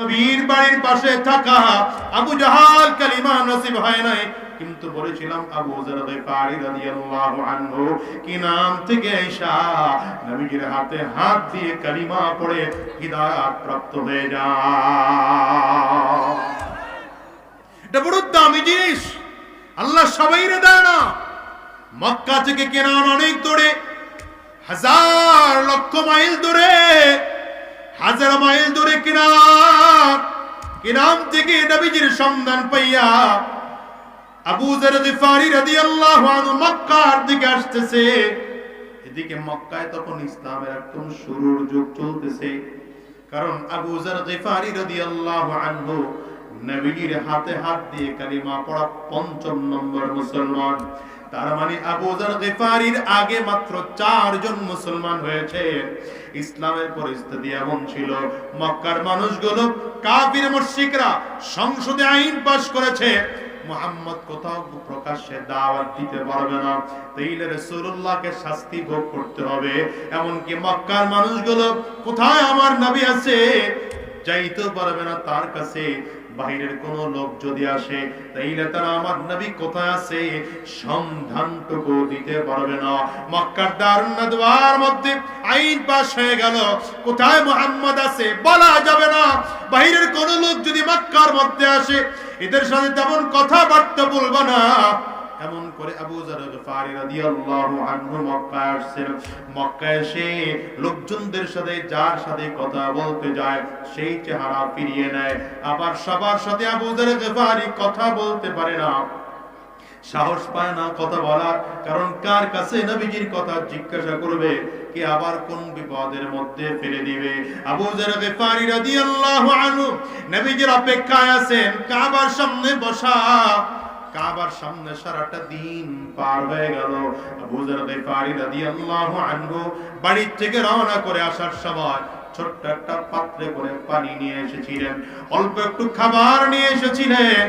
নবীর বাড়ির পাশে থাকা আবু জাহাল কালিমা নসিব হয় নাই। কিন্তু বলেছিলাম আবু যর গিফারি রাদিয়াল্লাহু আনহু, কি নাম থেকে ঈশা? নবীজির হাতে হাত দিয়ে কালিমা পড়ে হিদায়াত প্রাপ্ত হয়ে যা। এটা বড় দামি জিনিস। আল্লাহ সবাইরে দেয় না। মক্কা থেকে কেনান অনেক দূরে, হাজার লক্ষ মাইল দূরে হাজার মাইল দূরে কিনাম কিনাম থেকে নবীজির সন্ধান পাইয়া আবু জার রাদিয়াল্লাহু আনহু মক্কার দিকে আসতেছে। এদিকে মক্কায় তখন ইসলামের একদম শুরুর যুগ চলতেছে। কারণ আবু জার গিফারি রাদিয়াল্লাহু আনহু নবীজির হাতে হাত দিয়ে কালিমা পড়া পঞ্চম নম্বর মুসলমান। তার মানে আবু জার গিফারির আগে মাত্র চারজন মুসলমান হয়েছে। ইসলামের পরিস্থিতি এমন ছিল, মক্কার মানুষগুলো কাফির মুশরিকরা সংসদে আইন পাশ করেছে। মোহাম্মদ কোথাও প্রকাশ্যে দাওয়াত দিতে পারবে না। তাইলে রাসূলুল্লাহকে শাস্তি ভোগ করতে হবে। এমনকি মক্কার মানুষগুলো, কোথায় আমার নবী আছে? যাইতে পারবে না তার কাছে। বাইরের কোন লোক যদি আসে, তাইলে তারা আমার নবী কোথায় আছে? সন্ধানটুকু দিতে পারবে না। মক্কার দারুণ নাদওয়ার মধ্যে আইন পাশ হয়ে গেল। কোথায় মোহাম্মদ আছে বলা যাবে না। বাহিরের কোন লোক যদি মক্কার মধ্যে আসে, এদের সাথে তেমন কথাবার্তা বলব না। এমন করে আবু মক্কায় আসছেন। মক্কায় এসে লোকজনদের সাথে যার সাথে কথা বলতে যায়, সেই চেহারা ফিরিয়ে নেয়। আবার সবার সাথে আবু জার গফারি কথা বলতে পারে না। সাহস পায় না কথা বলার, কারণ কার কাছে নবীজির কথা জিজ্ঞাসা করবে, কে আবার কোন বিপদের মধ্যে ফেলে দিবে? আবু জার গফারি রাদিয়াল্লাহু আনহু, নবীজির অপেক্ষায় আছেন, কাবার সামনে বসা কাবার সামনে সারাটা দিন পার হয়ে গেল। আবু জার গিফারি রাদিয়াল্লাহু আনহু বাড়ি থেকে রওনা করে আসার সময় ছোট্ট একটা পাত্রে করে পানি নিয়ে এসেছিলেন। অল্প একটু খাবার নিয়ে এসেছিলেন।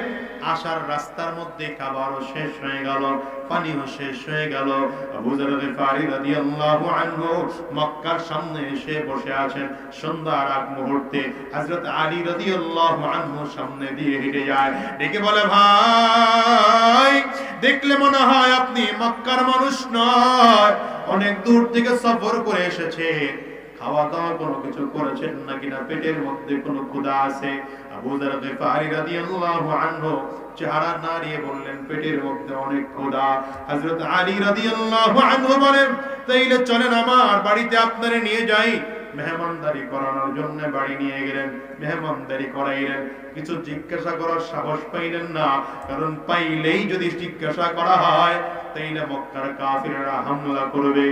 আসার রাস্তার মধ্যে খাবারও শেষ হয়ে গেল, পানিও শেষ হয়ে গেল। আবু জার গিফারি রাদিয়াল্লাহু আনহু মক্কার সামনে এসে বসে আছেন। সন্ধ্যার আগ মুহূর্তে হযরত আলী রাদিয়াল্লাহু আনহু সামনে দিয়ে হেঁটে যায়। ডেকে বলে, ভাই, দেখলে মনে হয় আপনি মক্কার মানুষ নয়। অনেক দূর থেকে সফর করে এসেছেন। খাওয়া দাওয়া কোনো কিছু করেছেন নাকি না? পেটের মধ্যে কোনো আছে? আবু গিফারি রাদিয়াল্লাহু আনহু চেহারা নাড়িয়ে বললেন, পেটের মধ্যে অনেক ক্ষুধা। হযরত আলী রাদিয়াল্লাহু আনহু বলেন, তাইলে চলেন আমার বাড়িতে আপনারে নিয়ে যাই। মেহমানদারি করানোর জন্য বাড়ি নিয়ে গেলেন, মেহমানদারি করাইলেন। কিছু জিজ্ঞাসা করার সাহস পাইলেন না, কারণ পাইলেই যদি জিজ্ঞাসা করা হয়, তাইলে মক্কার কাফিররা হামলা করবে।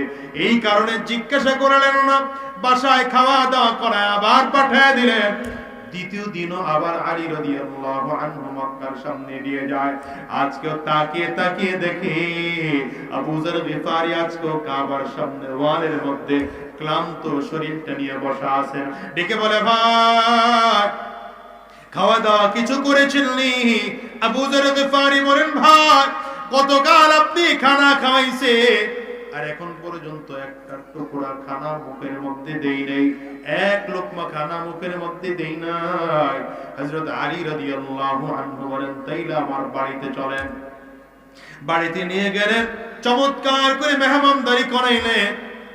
এই কারণে জিজ্ঞাসা করলেন না, বাসায় খাওয়া দাওয়া করায় আবার পাঠিয়ে দিলেন। দ্বিতীয় দিনও আবার আলী রাদিয়াল্লাহু আনহু মক্কার সামনে দিয়ে যায়। আজকেও তাকিয়ে তাকিয়ে দেখে, আবু যর গিফারি আজকেও কাবার সামনে ওয়ালের মধ্যে ক্লান্ত শরীরটা নিয়ে বসা আছেন। ডেকে বলে, ভাই খাওয়া দাওয়া কিছু করেছিলেন আবু যর গিফারি বলেন, ভাই, গতকাল আপনি খানা খাওয়াইছে আর এখন পর্যন্ত একটা টুকরা খানা মুখের মধ্যে দেই নাই। এক লোকমা খানা মুখের মধ্যে দেই নাই। হযরত আলী রাদিয়াল্লাহু আনহু বলেন, তাইলে আমার বাড়িতে চলেন। বাড়িতে নিয়ে গেলেন, চমৎকার করে মেহমানদারি করাইলেন।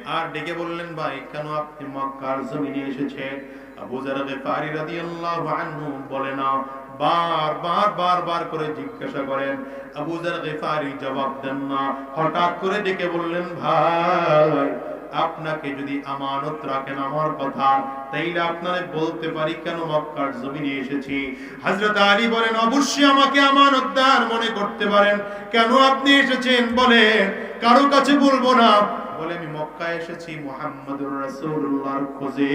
আর ডেকে বললেন, ভাই, কেন আপনি মক্কার জমিনে এসেছেন? আবু জার গিফারি রাদিয়াল্লাহু আনহু বলে, না। বার বার বার বার করে জিজ্ঞাসা করেন। আবু জার গিফারি জবাব দেন না। হঠাৎ করে ডেকে বললেন, ভাই, আপনাকে যদি আমানত রাখেন আমার কথা, তাইলে আপনারে বলতে পারি কেন মক্কার জমিনে এসেছি? হযরত আলী বলেন, অবশ্যই আমাকে আমানত আমানতদার মনে করতে পারেন। কেন আপনি এসেছেন বলেন? কারও কাছে বলব না। বলে, আমি মক্কায় এসেছি, মুহাম্মদুর রাসূলুল্লাহর খোঁজে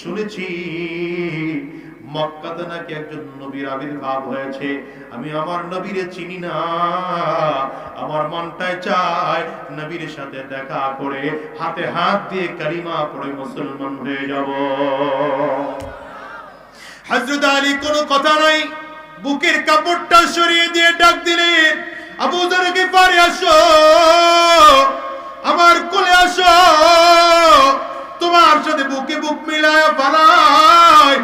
শুনেছি, মক্কাতে নাকি একজন নবীর আবির্ভাব হয়েছে। আমি আমার নবীরে চিনি না, আমার মনটায় চায় নবীর সাথে দেখা করে, হাতে হাত দিয়ে কালিমা পড়ে মুসলমান হয়ে যাব। হযরত আলী কোনো কথা নাই, বুকের কাপড়টা সরিয়ে দিয়ে ডাক দিলেন, আবু যর গিফারি আসো। আমার কোলে আসো। তোমার সাথে বুকে বুক মিলায় বানায়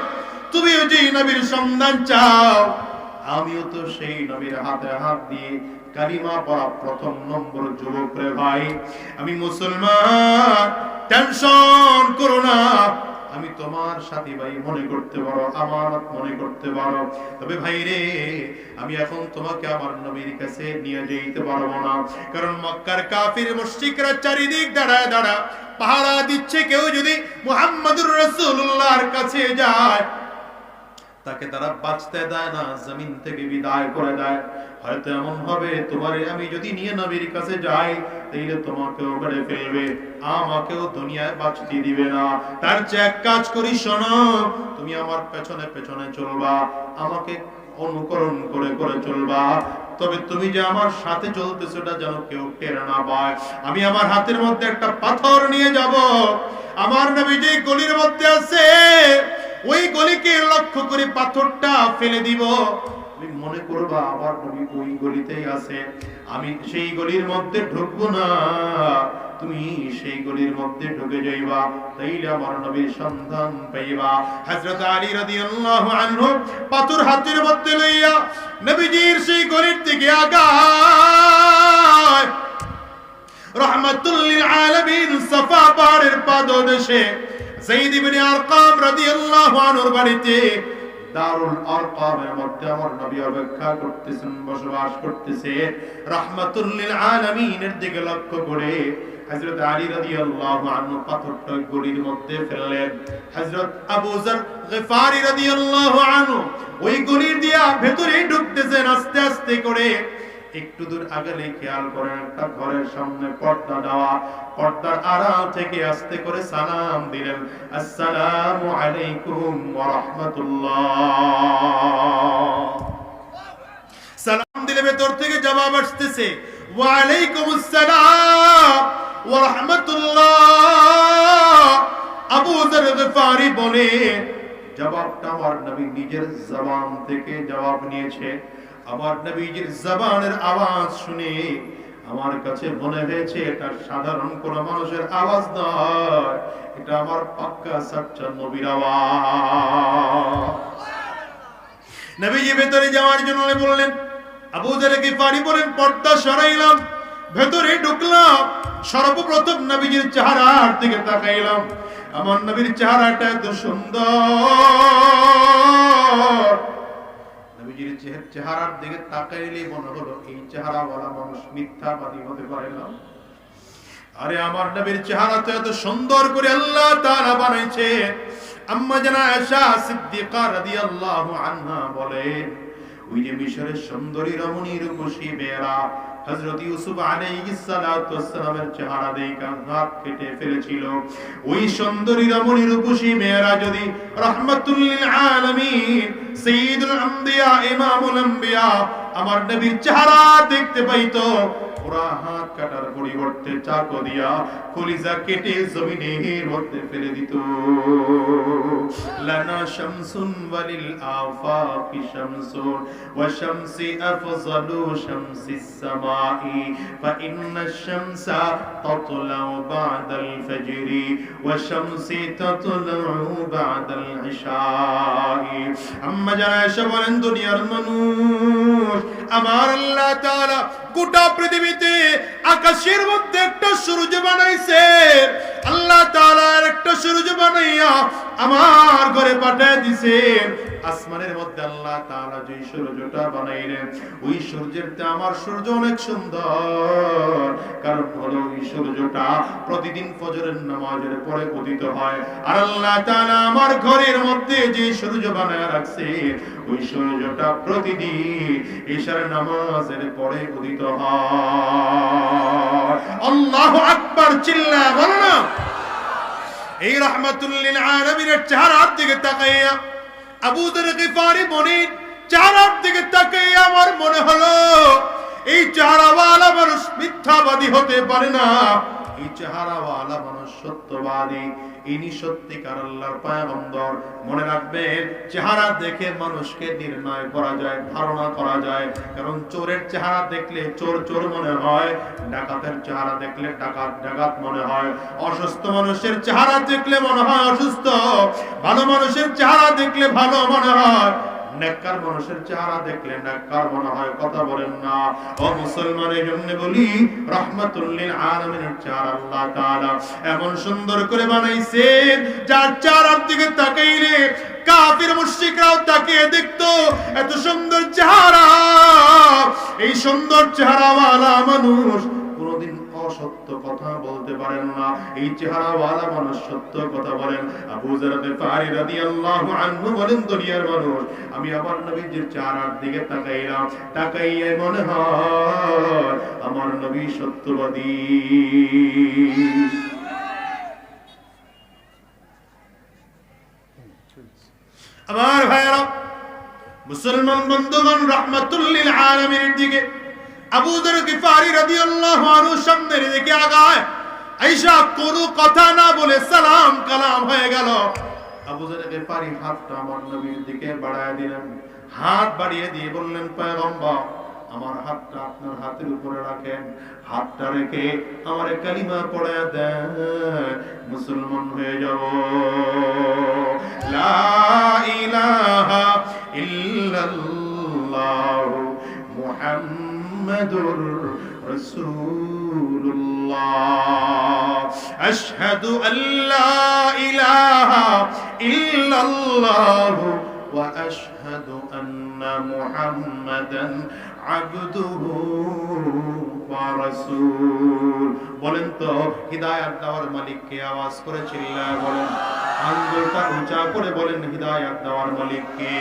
তুমিও যে নবীর সন্ধান চাও। আমিও তো সেই নবীর হাতে হাত দিয়ে কালিমা পড়া প্রথম নম্বর যুবক রে ভাই। আমি মুসলমান, টেনশন করো না। আমি তোমার সাথী ভাই মনে করতে পারো আমার মনে করতে পারো। তবে ভাই রে আমি এখন তোমাকে আমার নবীর কাছে নিয়ে যেতে পারব না। কারণ মক্কার কাফির মুশরিকরা চারিদিক দাঁড়ায় দাঁড়া পাহারা দিচ্ছে। কেউ যদি মুহাম্মদুর রাসূলুল্লাহর কাছে যায়, তাকে তারা বাঁচতে দেয় না, জমিন থেকে বিদায় করে দেয়। হয়তো এমন হবে, তোমারে আমি যদি নিয়ে নবীর কাছে যাই, তাইলে তোমাকেও মেরে ফেলবে, আমাকেও দুনিয়ায় বাঁচতে দিবে না। তার চেয়ে এক কাজ করি, শোনো, তুমি আমার পেছনে পেছনে চলবা, আমাকে অনুকরণ করে করে চলবা। তবে তুমি যে আমার সাথে চলতেছো এটা যেন কেউ টের না পায়। আমি আমার হাতের মধ্যে একটা পাথর নিয়ে যাব, আমার নবী যে গলির মধ্যে আছে, ওই গলিকে লক্ষ্য করে পাথরটা ফেলে দিব। তুমি মনে করবা আমার নবী ওই গলিতেই আছে। আমি সেই গলির মধ্যে ঢুকবো না। তুমি সেই গলির মধ্যে ঢুকে যাইবা, তাইলে আমার নবীর সন্ধান পাইবা। হযরত আলী রাদিয়াল্লাহু আনহু পাথর হাতের মধ্যে লইয়া নবীজির সেই গলির দিকে আগায়। রহমাতুল লিল আলামিন সাফা পাহাড়ের পাদদেশে যায়েদ ইবনে আরকাম রাদিয়াল্লাহু আনহুর বাড়িতে দারুল আরকামের মধ্যে আমার নবী অপেক্ষা করতেছেন, বসবাস করতেছে। রাহমাতুল লিল আলামিনের দিকে লক্ষ্য করে হযরত আলী রাদিয়াল্লাহু আনহু পাথরটা গলির মধ্যে ফেললেন। হযরত আবু যর গফারি রাদিয়াল্লাহু আনহু ওই গলির দিয়া ভেতরে ঢুকতেছেন, আস্তে আস্তে করে। একটু দূর আগেলে খেয়াল করেন, একটা ঘরের সামনে পর্দা দেওয়া। পর্দার আড়াল থেকে আস্তে করে সালাম দিলেন, আসসালামু আলাইকুম ওয়া রাহমাতুল্লাহ। সালাম দিলে ভেতর থেকে জবাব আসতেছে ওয়া আলাইকুম আসসালাম ওয়া রাহমাতুল্লাহ। আবু যর গফারি বলে, জবাবটা আমার নবী নিজের জবান থেকে জবাব নিয়েছে। আমার নবীজির জবানের আওয়াজ শুনে আমার কাছে মনে হয়েছে, এটা সাধারণ কোন মানুষের আওয়াজ নয়, এটা আমার পাক্কা সাচ্চা নবীর আওয়াজ। নবীজি ভেতরে যাওয়ার জন্য বললেন, আবু জারকে পারি বলেন, পর্দা সরাইলাম, ভেতরে ঢুকলাম, সর্বপ্রথম নবীজির চেহারার দিকে তাকাইলাম। আমার নবীর চেহারাটা এত সুন্দর নবীজির চেহ- চেহারার দিকে মনে হলো এই চেহারাওয়ালা মানুষ মিথ্যাবাদী হতে পারে না। আরে আমার নবীর চেহারা তো এত সুন্দর করে আল্লাহ তাআলা বানাইছে। আম্মা জানা আয়েশা সিদ্দিকা রাদিয়াল্লাহু আনহা ওই যে মিশরের সুন্দরী রমণী রূপসী মেয়েরা হযরত ইউসুফ আলাইহিস সালাতু ওয়াসসালামের চেহারা হাত কেটে ফেলেছিল। ওই সুন্দরী যদি রাহমাতুল লিল আলামিন সাইয়্যিদুল আম্বিয়া ইমামুল আম্বিয়া আমার নবীর চেহারা দেখতে পাইতো। ওরা হাত কাটার পরিবর্তে চাকু দিয়া কলিজা কেটে জমিনের মধ্যে ফেলে দিত। লানা শামসুন ওয়ালিল শামসুন, ওয়া শামসি শামসিস সামাই, ফা ইন্না শামসা তাতলাউ বাদাল ওয়া শামসি তাতলাউ বাদাল আম্মা যারা বলেন, দুনিয়ার মানুষ আমার আল্লাহ তাআলা গোটা পৃথিবীতে আকাশের মধ্যে একটা সূর্য বানাইছে। আল্লাহ তাআলা একটা সূর্য বানাইয়া আমার ঘরে পাঠিয়ে দিছে আসমানের মধ্যে আল্লাহ তাআলা যে সূর্যটা বানাইলেন, ওই সূর্যের তে আমার সূর্য অনেক সুন্দর। কারণ হলো ওই সূর্যটা প্রতিদিন ফজরের নামাজের পরে উদিত হয়। আর আল্লাহ তাআলা আমার ঘরের মধ্যে যে সূর্য বানায় রাখছে, ওই সূর্যটা প্রতিদিন ঈশার নামাজের পরে উদিত হয়। আল্লাহু আকবার চিল্লা বলো না। এই রহমাতুল্লিল আলামিনের চেহারার দিকে তাকাইয়া আবু যর গিফারি বলেন চেহারার দিকে তাকে আমার মনে হলো এই মিথ্যাবাদী হতে পারে না। এই চেহারাওয়ালা মানুষ সত্যবাদী, ইনি সত্যিকার আল্লাহর পায়গম্বর। মনে রাখবেন, চেহারা দেখে মানুষকে নির্ণয় করা যায়, ধারণা করা যায়। কারণ চোরের চেহারা দেখলে চোর চোর মনে হয়, ডাকাতের চেহারা দেখলে ডাকাত ডাকাত মনে হয়। অসুস্থ মানুষের চেহারা দেখলে মনে হয় অসুস্থ, ভালো মানুষের চেহারা দেখলে ভালো মনে হয়। নেককার মানুষের চেহারা দেখলে নেককার মনে হয়, কথা বলেন না। ও মুসলমানের জন্য বলি রহমাতুল্লিল আলামিনের চেহারা আল্লাহ তাআলা এমন সুন্দর করে বানাইছেন, যার চেহারার দিকে তাকাইলে কাফির মুশরিকরাও তাকিয়ে দেখতো, এত সুন্দর চেহারা। এই সুন্দর চেহারাওয়ালা মানুষ অসত্য কথা বলতে পারেন না। এই চেহারাওয়ালা মানুষ সত্য কথা বলেন। আবু যার গিফারি রাদিয়াল্লাহু আনহু বলেন, দুনিয়ার মানুষ, আমি আমার নবীর চেহারার দিকে তাকাইলাম। তাকাইয়ে মনে হয় আমার নবী সত্যবাদী। আমার ভাইরা মুসলমান বন্ধুগণ, রহমাতুল্লিল আলামিনের দিকে আবু যর গিফারি রাদিয়াল্লাহু আনহু সামনের দিকে আগায়, আয়েশা, কোনো কথা না বলে সালাম কালাম হয়ে গেল। আবু যর গিফারি হাতটা আমার নবীর দিকে বাড়ায় দিলেন, হাত বাড়িয়ে দিয়ে বললেন, পয়গম্বর, আমার হাতটা আপনার হাতের উপরে রাখেন, হাতটা রেখে আমার কালিমা পড়ে দেন, মুসলমান হয়ে যাব। মুহাম্মাদুর রাসূলুল্লাহ বলেন তো হিদায়াত দেওয়ার মালিককে আওয়াজ করে চিল্লায় বলেন, আঙ্গুলটা উঁচা করে বলেন হিদায়াত দেওয়ার মালিককে।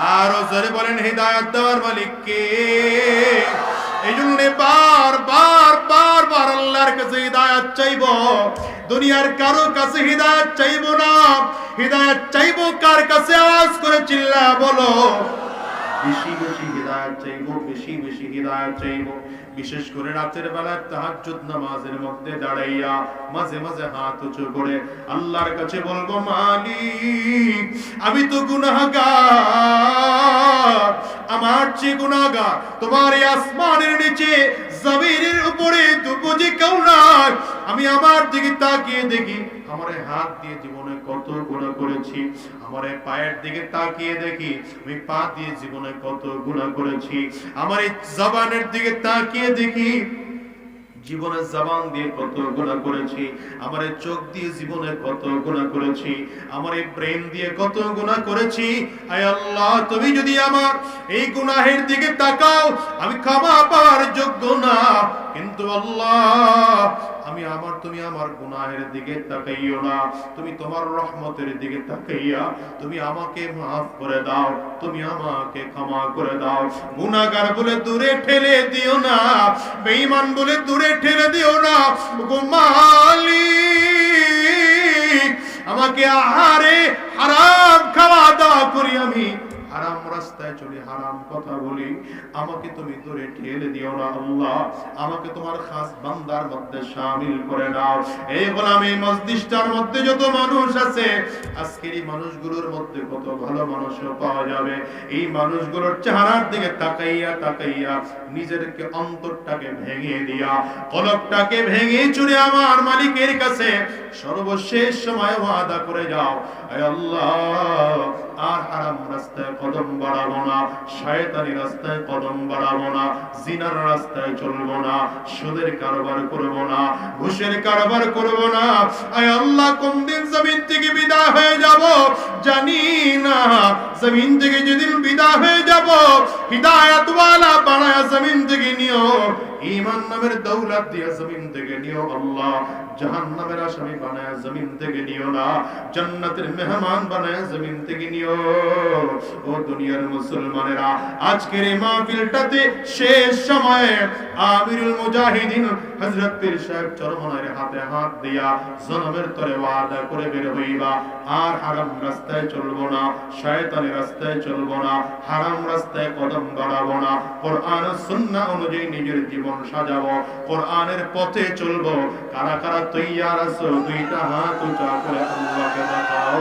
আরও জোরে বলেন, হৃদায়ত দেওয়ার মালিক কে? এই জন্য বার বার বার বার আল্লাহর কাছে হৃদায়ত চাইব। দুনিয়ার কারও কাছে হৃদায়ত চাইব না। হৃদায়ত চাইব কার কাছে? আওয়াজ করে চিল্লা বলো। বেশি বেশি হৃদায়ত চাইব, বেশি বেশি হৃদায়ত চাইব। বিশেষ করে রাতের বেলায় তাহাজ্জুদ নামাজের মধ্যে দাঁড়াইয়া মাঝে মাঝে হাত উঁচু করে আল্লাহর কাছে বলব, মালিক, আমি তো গুনাহগার। আমার চেয়ে গুনাহগার। তোমার এই আসমানের নিচে, জমিনের উপরে বুঝি কেউ নাই। আমি আমার দিকে তাকিয়ে দেখি, আমার হাত দিয়ে জীবনে কত গুণা করেছি। আমার পায়ের দিকে তাকিয়ে দেখি, আমি পা দিয়ে জীবনে কত গুণা করেছি। আমার জবানের দিকে তাকিয়ে দেখি জীবনের জবান দিয়ে কত গুণা করেছি। আমার চোখ দিয়ে জীবনে কত গুণা করেছি। আমার এই প্রেম দিয়ে কত গুণা করেছি। আয় আল্লাহ, তুমি যদি আমার এই গুনাহের দিকে তাকাও, আমি ক্ষমা পাওয়ার যোগ্য না। কিন্তু আল্লাহ আমি আমার, তুমি আমার গুনাহের দিকে তাকাইও না। তুমি তোমার রহমতের দিকে তাকাইয়া তুমি আমাকে মাফ করে দাও, তুমি আমাকে ক্ষমা করে দাও। গুনাহগার বলে দূরে ঠেলে দিও না, বেঈমান বলে দূরে ঠেলে দিও না। গো মালিক, আমাকে আহারে হারাম খাওয়া দাওয়া করি আমি। হারাম রাস্তায় চলি হারাম কথা বলি, আমাকে তুমি দূরে ঠেলে দিও না আল্লাহ। আমাকে তোমার খাস বান্দার মধ্যে শামিল করে নাও। এই গোলাম এই মসজিদটার মধ্যে যত মানুষ আছে, আজকের এই মানুষগুলোর মধ্যে কত ভালো মানুষও পাওয়া যাবে। এই মানুষগুলোর চেহারার দিকে তাকাইয়া তাকাইয়া নিজেরকে অন্তরটাকে ভেঙে দিয়া কলকটাকে ভেঙে চুরে আমার মালিকের কাছে সর্বশেষ সময় ওয়াদা করে যাও। আল্লাহ আর হারাম রাস্তায় কদম বাড়াবো না, শয়তানি রাস্তায় কদম বাড়াবো না, জিনার রাস্তায় চলবো না, সুদের কারবার করব না, ঘুষের কারবার করব না। আয় আল্লাহ, কোন দিন জমিন থেকে বিদায় হয়ে যাব? জানি না। জমিন থেকে যেদিন বিদায় হয়ে যাব হিদায়াত ওয়ালা বানায়া জমিন থেকে নিও। ঈমান নামের দৌলত দিয়ে জমিন থেকে নিও আল্লাহ। জাহান্নামের আসামি বানায় জমিন থেকে নিও না। জান্নাতের মেহমান বানায় জমিন থেকে নিও। ও দুনিয়ার মুসলমানেরা, আজকের এই মাহফিলটাতে শেষ সময়ে আমিরুল মুজাহিদিন হযরত পীর সাহেব চরমনার হাতে হাত দিয়া জনমের তরে ওয়াদা করে বের হইবা। আর হারাম রাস্তায় চলবো না শয়তানের রাস্তায় চলবো না, হারাম রাস্তায় কদম বাড়াবো না। কোরআন সুন্নাহ অনুযায়ী নিজের জীবন সাজাবো, কোরআনের পথে চলবো। কারা কারা তৈয়ার আছো, দুইটা হাত উঁচা করে আল্লাহকে দেখাও।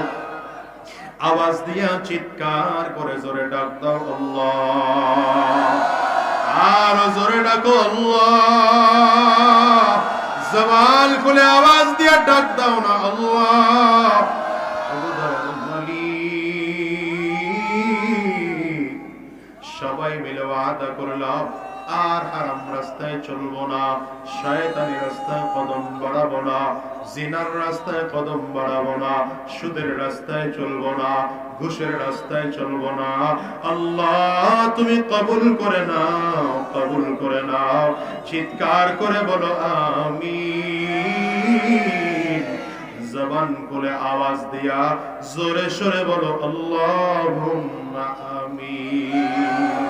আওয়াজ দিয়া চিৎকার করে জোরে ডাক দাও আল্লাহ। আর জোরে ডাকো আল্লাহ। জবান খুলে আওয়াজ দিয়া ডাক দাও না আল্লাহ। সবাই মিলে ওয়াদা করলাম আর হারাম রাস্তায় চলবো না। শয়তানি রাস্তায় কদম বাড়াবো না। জিনার রাস্তায় কদম বাড়াবো না। সুদের রাস্তায় চলবো না। ঘুষের রাস্তায় চলবো না। আল্লাহ, তুমি কবুল করে নাও, কবুল করে নাও। চিৎকার করে বলো আমি জবান খুলে আওয়াজ দিয়া জোরে সরে বলো, আল্লাহুম্মা আমিন।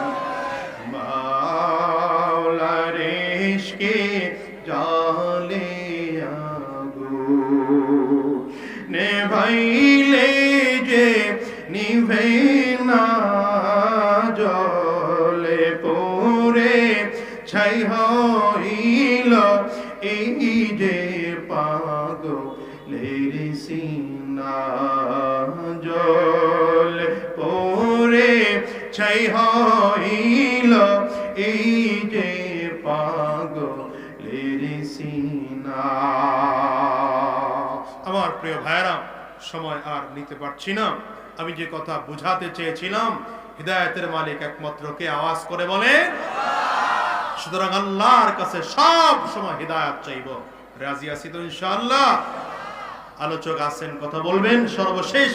পরে ছাই হইল এই যে সিনা। আমার প্রিয় ভাইরা সময় আর নিতে পারছি না। আমি যে কথা বুঝাতে চেয়েছিলাম, হৃদায়তের মালিক একমাত্র কে? আওয়াজ করে বলে সুতরাং আল্লাহর কাছে সব সময় হৃদায়ত চাইব। রাজি আছি তো ইনশাআল্লাহ। আলোচক আছেন, কথা বলবেন। সর্বশেষ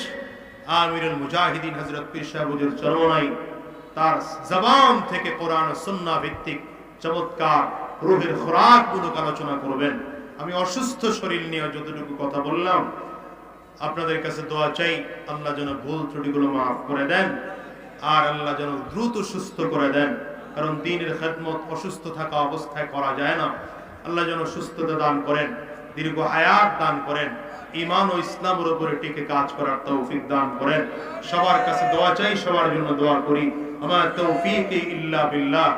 আমিরুল মুজাহিদিন হযরত পীর সাহেব চরমনাই, তার জবান থেকে কোরআন ও সুন্নাহ ভিত্তিক চমৎকার রুহের খোরাক মূলক আলোচনা করবেন। আমি অসুস্থ শরীর নিয়ে যতটুকু কথা বললাম, আপনাদের কাছে দোয়া চাই, আল্লাহ যেন ভুল ত্রুটিগুলো মাফ করে দেন আর আল্লাহ যেন দ্রুত সুস্থ করে দেন, কারণ দিনের খেদমত অসুস্থ থাকা অবস্থায় করা যায় না। আল্লাহ যেন সুস্থতা দান করেন, দীর্ঘ আয়াত দান করেন ইমান ও ইসলামের উপরে টিকে কাজ করার তৌফিক দান করেন। সবার কাছে দোয়া চাই, সবার জন্য দোয়া করি। আমার তৌফিক ইল্লা বিল্লাহ।